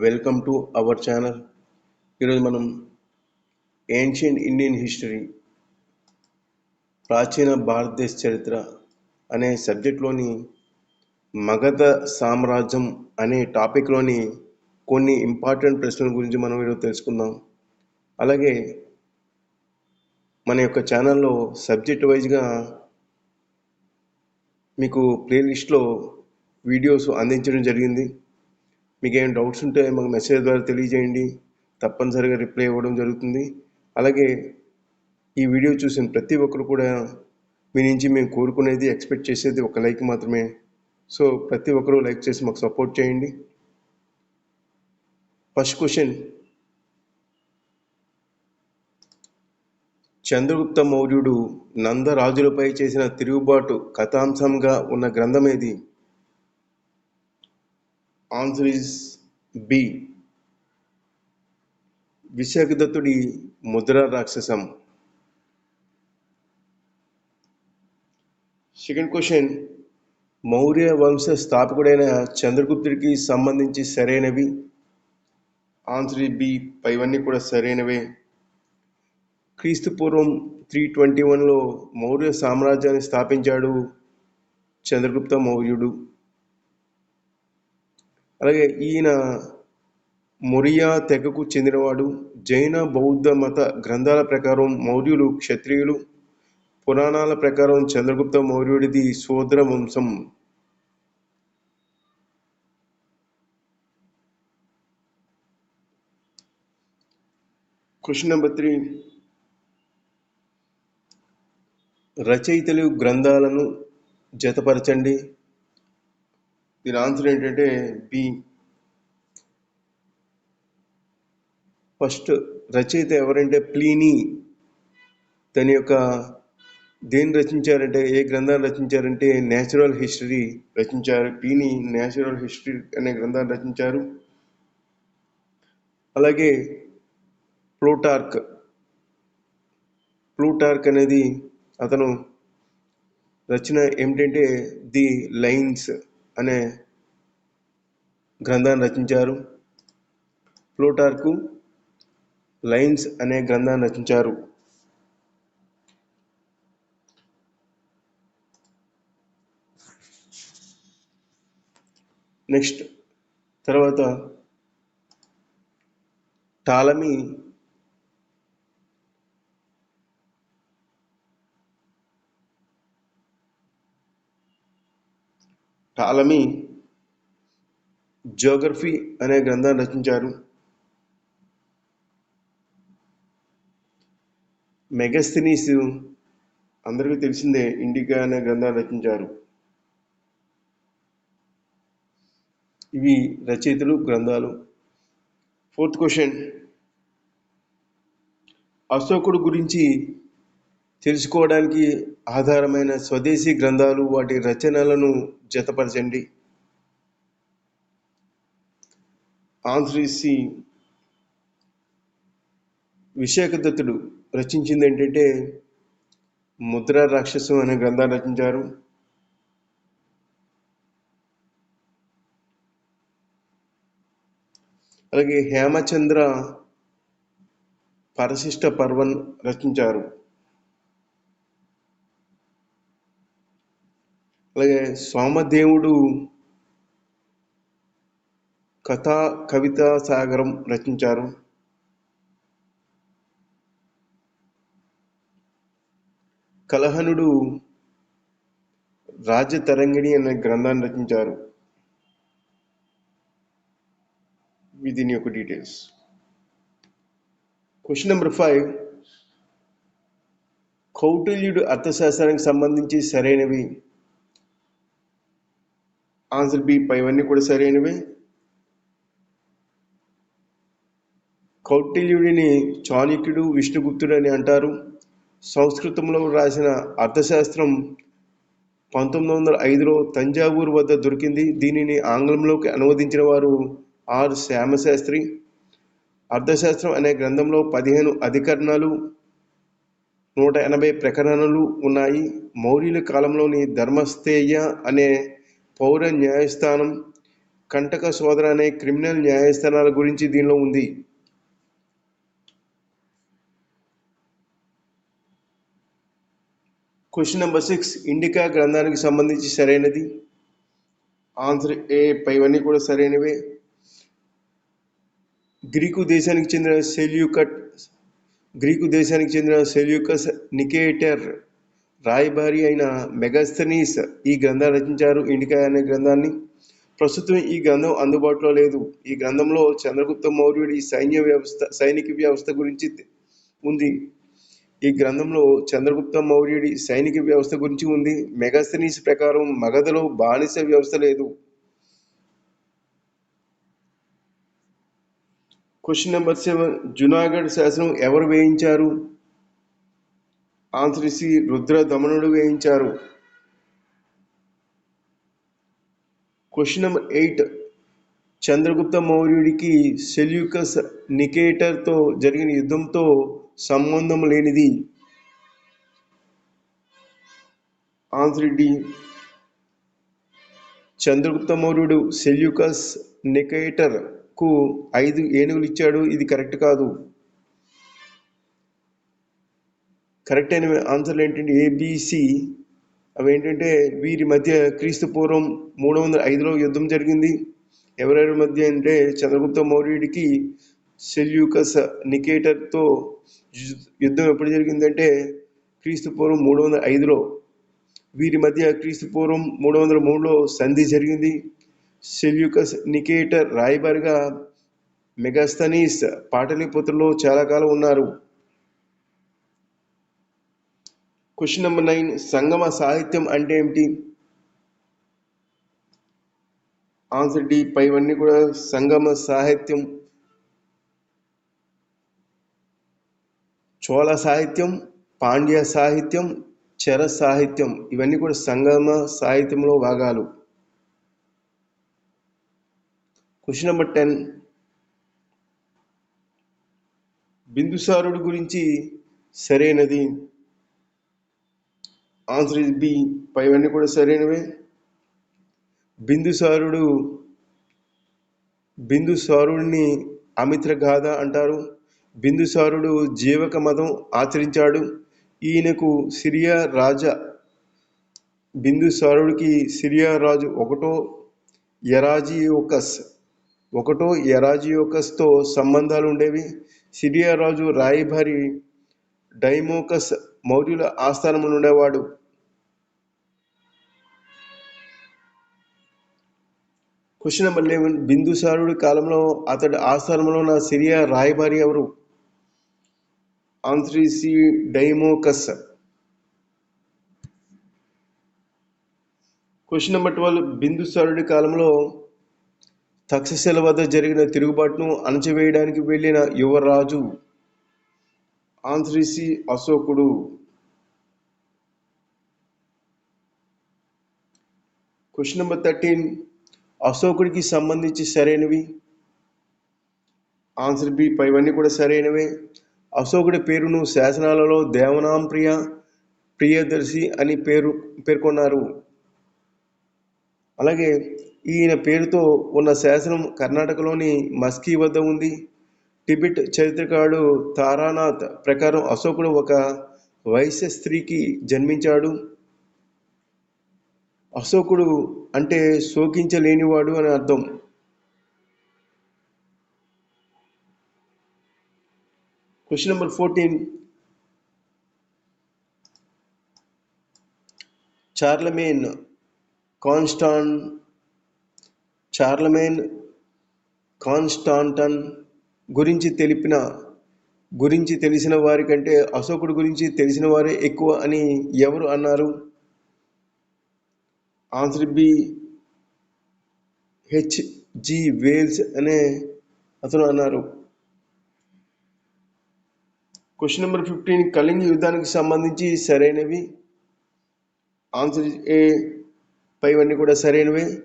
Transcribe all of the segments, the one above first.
Welcome to our channel. ఈరోజు మనం ancient Indian history ప్రాచీన భారతదేశ చరిత్ర అనే సబ్జెక్ట్లోని మగధ సామ్రాజ్యం అనే టాపిక్లోని కొన్ని ఇంపార్టెంట్ ప్రశ్నల గురించి మనం ఈరోజు తెలుసుకుందాం. అలాగే మన యొక్క ఛానల్లో సబ్జెక్ట్ వైజ్గా మీకు ప్లేలిస్ట్లో వీడియోస్ అందించడం జరిగింది. మీకు ఏమైనా డౌట్స్ ఉంటే మాకు మెసేజ్ ద్వారా తెలియజేయండి. తప్పనిసరిగా రిప్లై ఇవ్వడం జరుగుతుంది. అలాగే ఈ వీడియో చూసిన ప్రతి ఒక్కరు కూడా మీ నుంచి మేము కోరుకునేది ఎక్స్పెక్ట్ చేసేది ఒక లైక్ మాత్రమే. సో ప్రతి ఒక్కరూ లైక్ చేసి మాకు సపోర్ట్ చేయండి. ఫస్ట్ క్వశ్చన్ చంద్రగుప్త మౌర్యుడు నందరాజులపై చేసిన తిరుగుబాటు కథాంశంగా ఉన్న గ్రంథం ఏది? Answer is B విశాఖదత్తుడి Mudra రాక్షసం second question Maurya వంశ స్థాపకుడైన చంద్రగుప్తుడికి సంబంధించి సరైనవి ఆన్సర్ బి పైవన్నీ కూడా సరైనవే క్రీస్తు పూర్వం త్రీ ట్వంటీ వన్లో మౌర్య సామ్రాజ్యాన్ని స్థాపించాడు చంద్రగుప్త మౌర్యుడు అలాగే ఈయన మొరియా తెగకు చెందినవాడు జైన బౌద్ధ మత గ్రంథాల ప్రకారం మౌర్యులు క్షత్రియులు పురాణాల ప్రకారం చంద్రగుప్త మౌర్యుడిది సోదర వంశం. Question number three. రచయితలు గ్రంథాలను జతపరచండి. దీని ఆన్సర్ ఏంటంటే బి. ఫస్ట్ రచయిత ఎవరంటే ప్లీనీ. తన యొక్క దేన్ని రచించారంటే ఏ గ్రంథాన్ని రచించారంటే నేచురల్ హిస్టరీ రచించారు. పీని నేచురల్ హిస్టరీ అనే గ్రంథాన్ని రచించారు. అలాగే ప్లూటార్క్. ప్లూటార్క్ అనేది అతను రచన ఏమిటంటే ది లైన్స్. అనే గ్రంథాన్ని రచించారు. ప్లూటార్కు లైన్స్ అనే గ్రంథాన్ని రచించారు. నెక్స్ట్ తర్వాత టాలమీ టాలమీ జోగ్రఫీ అనే గ్రంథాన్ని రచించారు. మెగస్థినీస్ అందరికీ తెలిసిందే ఇండికా అనే గ్రంథాన్ని రచించారు. ఇవి రచయితలు గ్రంథాలు. Fourth question. అశోకుడు గురించి తెలుసుకోవడానికి ఆధారమైన స్వదేశీ గ్రంథాలు వాటి రచనలను జతపరచండి. ఆంధ్రీసి సి. విశాఖదత్తుడు రచించింది ఏంటంటే ముద్ర రాక్షసం అనే గ్రంథాన్ని రచించారు. అలాగే హేమచంద్ర పరశిష్ట పర్వన్ రచించారు. అలాగే సోమదేవుడు కథా కవితా సాగరం రచించారు. కలహనుడు రాజతరంగిణి అనే గ్రంథాన్ని రచించారు. దీని యొక్క డీటెయిల్స్. Question number five. కౌటిల్యుడు అర్థశాస్త్రానికి సంబంధించి సరైనవి ఆన్సర్ బి పైవన్నీ కూడా సరైనవి కౌటిల్యుడిని చాణక్యుడు విష్ణుగుప్తుడు అని అంటారు. సంస్కృతంలో రాసిన అర్థశాస్త్రం పంతొమ్మిది వందల ఐదులో తంజావూరు వద్ద దొరికింది. దీనిని ఆంగ్లంలోకి అనువదించిన వారు ఆర్ శ్యామశాస్త్రి. అర్థశాస్త్రం అనే గ్రంథంలో పదిహేను అధికరణాలు నూట ఎనభై ప్రకరణలు ఉన్నాయి. మౌర్యుల కాలంలోని ధర్మస్థేయ అనే పౌర న్యాయస్థానం కంటక సోదర అనే క్రిమినల్ న్యాయస్థానాల గురించి దీనిలో ఉంది. క్వశ్చన్ నెంబర్ సిక్స్ ఇండికా గ్రంథానికి సంబంధించి సరైనది? ఆన్సర్ ఏ పైవన్నీ కూడా సరైనవే. గ్రీకు దేశానికి చెందిన సెల్యూకట్ గ్రీకు దేశానికి చెందిన సెల్యూకస్ నికేటర్ రాయబారి అయిన మెగాస్తనీస్ ఈ గ్రంథాన్ని రచించారు. ఇండికా అనే గ్రంథాన్ని. ప్రస్తుతం ఈ గ్రంథం అందుబాటులో లేదు. ఈ గ్రంథంలో చంద్రగుప్త మౌర్యుడి సైన్య వ్యవస్థ సైనిక వ్యవస్థ గురించి ఉంది. ఈ గ్రంథంలో చంద్రగుప్త మౌర్యుడి సైనిక వ్యవస్థ గురించి ఉంది. మెగాస్తనీస్ ప్రకారం మగధలో బానిస వ్యవస్థ లేదు. Question number seven. జునాగఢ్ శాసనం ఎవరు వేయించారు? ఆంత్రిసి రుద్ర దమనుడు వేయించారు. Question number eight. చంద్రగుప్త మౌర్యుడికి సెల్యూకస్ నికేటర్తో జరిగిన యుద్ధంతో సంబంధం లేనిది. ఆన్సర్ డి చంద్రగుప్త మౌర్యుడు సెల్యూకస్ నికేటర్కు ఐదు ఏనుగులు ఇచ్చాడు ఇది కరెక్ట్ కాదు. కరెక్ట్ అయిన ఆన్సర్లు ఏంటంటే ఏబిసి అవి ఏంటంటే వీరి మధ్య క్రీస్తు పూర్వం మూడు వందల ఐదులో యుద్ధం జరిగింది. ఎవరెవరి మధ్య అంటే చంద్రగుప్త మౌర్యుడికి సెల్యూకస్ నికేటర్తో యుద్ధం ఎప్పుడు జరిగిందంటే క్రీస్తు పూర్వం మూడు వందల ఐదులో వీరి మధ్య క్రీస్తు పూర్వం మూడు వందల మూడులో సంధి జరిగింది. సెల్యూకస్ నికేటర్ రాయబారిగా మెగాస్తనీస్ పాటలీపుత్రలో చాలా కాలం ఉన్నారు. క్వశ్చన్ నెంబర్ నైన్ సంగమ సాహిత్యం అంటే ఏమిటి? ఆన్సర్ డి పైవన్నీ కూడా సంగమ సాహిత్యం చోళ సాహిత్యం పాండ్య సాహిత్యం చర సాహిత్యం ఇవన్నీ కూడా సంగమ సాహిత్యంలో భాగాలు. క్వశ్చన్ నెంబర్ టెన్ బిందుసారుడు గురించి సరైనది ఆన్సర్ ఇస్ బి. పైవన్నీ కూడా సరైనవే. బిందుసారుడు బిందుసారుడిని అమిత్ర గాథ అంటారు. బిందుసారుడు జీవక మతం ఆచరించాడు. ఈయనకు సిరియా రాజా బిందుసారుడికి సిరియా రాజు ఒకటో ఎరాజియోకస్ ఒకటో ఎరాజియోకస్తో సంబంధాలు ఉండేవి. సిరియా రాజు రాయభారి డైమోకస్ మౌర్యుల ఆస్థానంలో ఉండేవాడు క్వశ్చన్ నెంబర్ లెవెన్ బిందుసారుడి కాలంలో అతడి ఆస్థానంలో ఉన్న సిరియా రాయబారి ఎవరు? ఆంథ్రిసి డైమోకస్. క్వశ్చన్ నెంబర్ ట్వెల్వ్ బిందుసారుడి కాలంలో తక్షశిల వద్ద జరిగిన తిరుగుబాటును అణచివేయడానికి వెళ్ళిన యువరాజు. ఆంథ్రిసి అశోకుడు. క్వశ్చన్ నెంబర్ థర్టీన్ అశోకుడికి సంబంధించి సరైనవి? ఆన్సర్ బి పైవన్నీ కూడా సరైనవే. అశోకుడి పేరును శాసనాలలో దేవనాంప్రియ ప్రియదర్శి అని పేరు పేర్కొన్నారు. అలాగే ఈయన పేరుతో ఉన్న శాసనం కర్ణాటకలోని మస్కీ వద్ద ఉంది. టిబెట్ చరిత్రకారుడు తారానాథ్ ప్రకారం అశోకుడు ఒక వైశ్య స్త్రీకి జన్మించాడు. అశోకుడు అంటే శోకించలేనివాడు అని అర్థం. Question number fourteen. చార్లమేన్ కాన్స్టాన్ చార్లమేన్ కాన్స్టాంటన్ గురించి తెలిపిన గురించి తెలిసిన వారి కంటే అశోకుడు గురించి తెలిసిన వారే ఎక్కువ అని ఎవరు అన్నారు? Answer B H G Wells అనే అతను అన్నారు. క్వశ్చన్ నెంబర్ ఫిఫ్టీన్ కళింగ యుద్ధానికి సంబంధించి సరైనవి? ఆన్సర్ ఏ పైవన్నీ కూడా సరైనవే.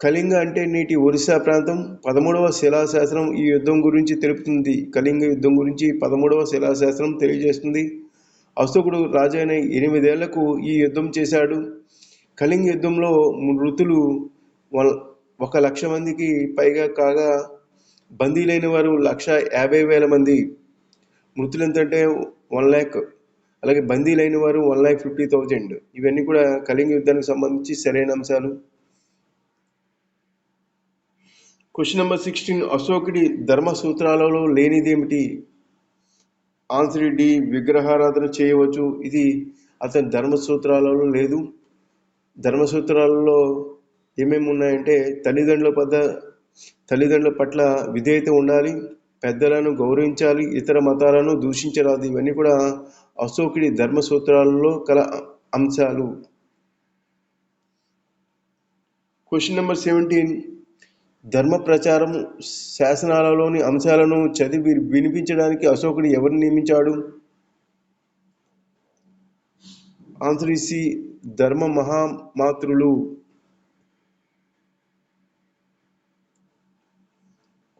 కళింగ అంటే నేటి ఒరిస్సా ప్రాంతం. పదమూడవ శిలాశాస్త్రం ఈ యుద్ధం గురించి తెలుపుతుంది. కళింగ యుద్ధం గురించి పదమూడవ శిలాశాస్త్రం తెలియజేస్తుంది. అశోకుడు రాజైన ఎనిమిదేళ్ళకు ఈ యుద్ధం చేశాడు. కళింగ యుద్ధంలో మృతులు ఒక లక్ష మందికి పైగా కాగా బందీలైన వారు లక్ష యాభై వేల మంది. మృతులు ఎంతంటే వన్ ల్యాక్ అలాగే బందీలైన వారు వన్ ల్యాక్ ఫిఫ్టీ థౌజండ్. ఇవన్నీ కూడా కళింగ యుద్ధానికి సంబంధించి సరైన అంశాలు. క్వశ్చన్ నెంబర్ సిక్స్టీన్ అశోకుడి ధర్మ సూత్రాలలో లేనిదేమిటి? ఆన్సర్ డి విగ్రహారాధన చేయవచ్చు. ఇది అతని ధర్మ సూత్రాలలో లేదు. ధర్మసూత్రాల్లో ఏమేమి ఉన్నాయంటే తల్లిదండ్రుల పద తల్లిదండ్రుల పట్ల విధేయత ఉండాలి పెద్దలను గౌరవించాలి ఇతర మతాలను దూషించరాదు. ఇవన్నీ కూడా అశోకుడి ధర్మసూత్రాలలో కల అంశాలు. క్వశ్చన్ నెంబర్ సెవెంటీన్ ధర్మ ప్రచారం శాసనాలలోని అంశాలను చదివి వినిపించడానికి అశోకుడు ఎవరిని నియమించాడు? ఆన్సర్ ధర్మ మహామాతృలు.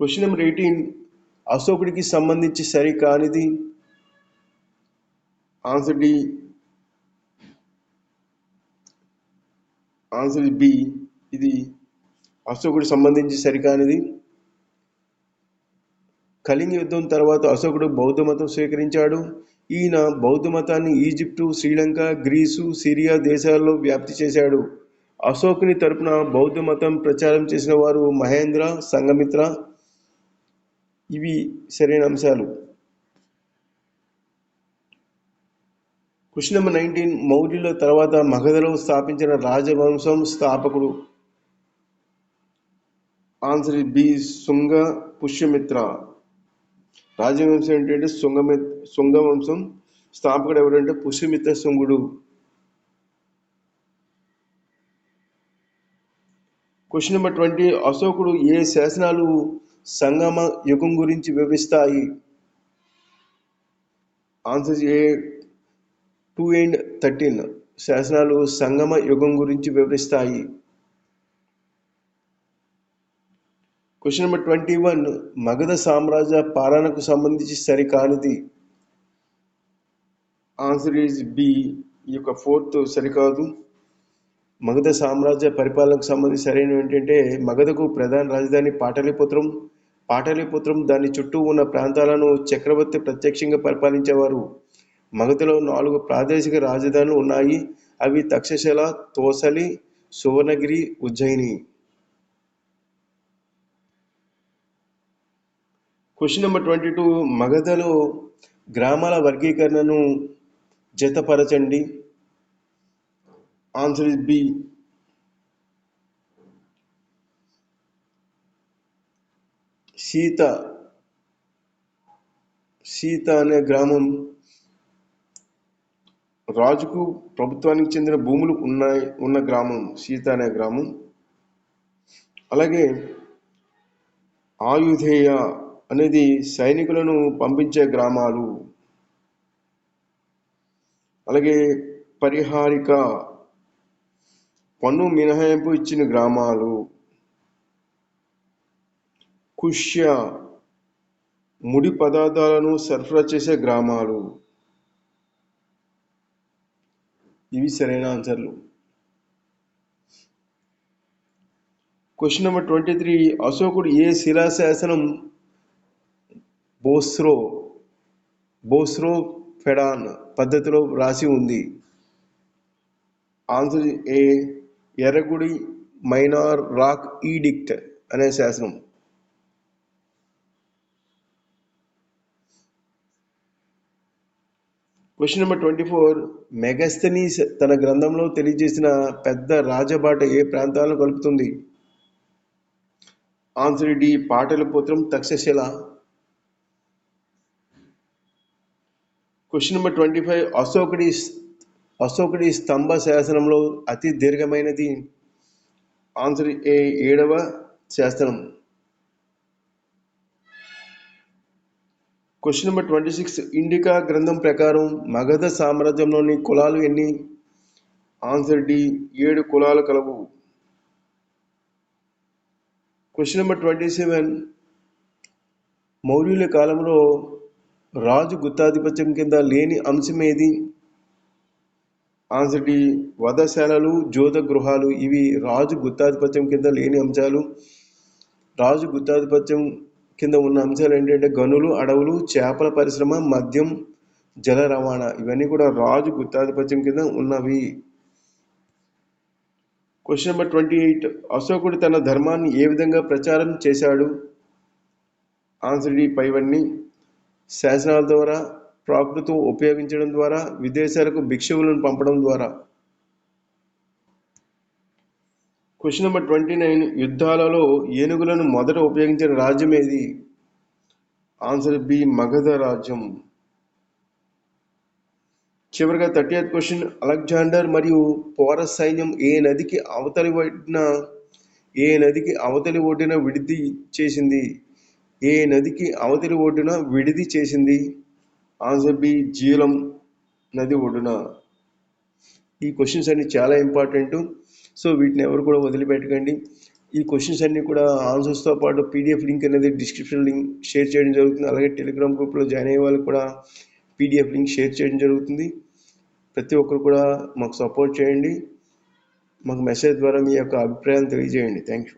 క్వశ్చన్ నెంబర్ ఎయిటీన్ అశోకుడికి సంబంధించి సరి కానిది? ఆన్సర్ డి ఆన్సర్ బి ఇది అశోకుడు సంబంధించి సరికానిది కళింగ యుద్ధం తర్వాత అశోకుడు బౌద్ధ మతం స్వీకరించాడు. ఈయన బౌద్ధ మతాన్ని ఈజిప్టు శ్రీలంక గ్రీసు సిరియా దేశాల్లో వ్యాప్తి చేశాడు. అశోకుని తరపున బౌద్ధ మతం ప్రచారం చేసిన వారు మహేంద్ర సంగమిత్ర ఇవి సరైన అంశాలు. క్వశ్చన్ నెంబర్ నైన్టీన్ మౌర్యుల తర్వాత మగధలో స్థాపించిన రాజవంశం స్థాపకుడు. ఆన్సర్ బి శుంగ పుష్యమిత్ర రాజవంశం ఏంటంటే శృంగమి శృంగవంశం స్థాపకుడు ఎవరంటే పుష్యమిత్ర శుంగుడు. క్వశ్చన్ నెంబర్ ట్వంటీ అశోకుడు ఏ శాసనాలు సంగమ యుగం గురించి వివరిస్తాయి? Answer A two and thirteen శాసనాలు సంగమ యుగం గురించి వివరిస్తాయి. Question number twenty one Magadha సామ్రాజ్య పాలనకు సంబంధించి సరికానిది? ఆన్సర్ ఈజ్ బి ఈ యొక్క ఫోర్త్ సరికాదు. మగధ సామ్రాజ్య పరిపాలనకు సంబంధించి సరైన ఏంటంటే మగధకు ప్రధాన రాజధాని పాటలీపుత్రం. పాటలీపుత్రం దాని చుట్టూ ఉన్న ప్రాంతాలను చక్రవర్తి ప్రత్యక్షంగా పరిపాలించేవారు. మగధలో నాలుగు ప్రాదేశిక రాజధానులు ఉన్నాయి. అవి Takshashila Tosali Suvarnagiri Ujjayini. Question number twenty two మగధలో గ్రామాల వర్గీకరణను జతపరచండి. ఆన్సర్ ఇస్ బి సీత సీత అనే గ్రామం రాజుకు ప్రభుత్వానికి చెందిన భూములు ఉన్నాయి ఉన్న గ్రామం సీత అనే గ్రామం. అలాగే ఆయుధేయ అనేది సైనికులను పంపించే గ్రామాలు. అలాగే పరిహారిక పన్ను మినహాయింపు ఇచ్చిన గ్రామాలు. కుష్య ముడి పదార్థాలను సరఫరా చేసే గ్రామాలు. ఇవి సరైన ఆన్సర్లు. క్వశ్చన్ నెంబర్ ట్వంటీ త్రీ అశోకుడు ఏ శిలాశాసనం బోస్రో బోస్రో ఫెడాన్ పద్ధతిలో రాసి ఉంది. Answer A Erragudi minor rock edict అనే శాసనం. Question number twenty four Megasthenes తన గ్రంథంలో తెలియజేసిన పెద్ద రాజబాట ఏ ప్రాంతాలను కలుపుతుంది? ఆన్సర్ డి పాటలిపుత్రం Takshashila. Question number twenty five అశోకుడి అశోకుడి స్తంభ శాసనంలో అతి దీర్ఘమైనది ఆన్సర్ ఏ ఏడవ శాసనం. Question number twenty six Indica గ్రంథం ప్రకారం మగధ సామ్రాజ్యంలోని కులాలు ఎన్ని? ఆన్సర్ డి ఏడు కులాలు కలవు. క్వశ్చన్ నెంబర్ ట్వంటీ సెవెన్ మౌర్యుల కాలంలో రాజు గుత్తాధిపత్యం కింద లేని అంశం ఏది ఆన్సర్ డి వధశాలలు జ్యోత గృహాలు ఇవి రాజు గుత్తాధిపత్యం కింద లేని అంశాలు. రాజు గుత్తాధిపత్యం కింద ఉన్న అంశాలు ఏంటంటే గనులు అడవులు చేపల పరిశ్రమ మద్యం జల రవాణా. ఇవన్నీ కూడా రాజు గుత్తాధిపత్యం కింద ఉన్నవి. క్వశ్చన్ నెంబర్ ట్వంటీ ఎయిట్ అశోకుడు తన ధర్మాన్ని ఏ విధంగా ప్రచారం చేశాడు? ఆన్సర్ డి పైవన్నీ. శాసనాల ద్వారా ప్రాకృతం ఉపయోగించడం ద్వారా విదేశాలకు భిక్షువులను పంపడం ద్వారా. క్వశ్చన్ నెంబర్ ట్వంటీ నైన్ యుద్ధాలలో ఏనుగులను మొదట ఉపయోగించిన రాజ్యం ఏది? ఆన్సర్ బి మగధ రాజ్యం. చివరిగా థర్టీ ఎయిత్ క్వశ్చన్ అలెగ్జాండర్ మరియు పోరస్ సైన్యం ఏ నదికి అవతలి ఒడ్డున ఏ నదికి అవతలి ఒడ్డున విడిది చేసింది? ఏ నదికి అవతలి ఒడ్డున విడిది చేసింది? ఆన్సర్ బి జీలం నది ఒడ్డున. ఈ క్వశ్చన్స్ అన్ని చాలా ఇంపార్టెంట్ సో వీటిని ఎవరు కూడా వదిలిపెట్టకండి. ఈ క్వశ్చన్స్ అన్ని కూడా ఆన్సర్స్తో పాటు పీడిఎఫ్ లింక్ అనేది డిస్క్రిప్షన్ లింక్ షేర్ చేయడం జరుగుతుంది. అలాగే టెలిగ్రామ్ గ్రూప్లో జాయిన్ అయ్యే వాళ్ళకి కూడా పీడిఎఫ్ లింక్ షేర్ చేయడం జరుగుతుంది. ప్రతి ఒక్కరు కూడా మాకు సపోర్ట్ చేయండి. మాకు మెసేజ్ ద్వారా మీ యొక్క అభిప్రాయాలు తెలియజేయండి. Thank you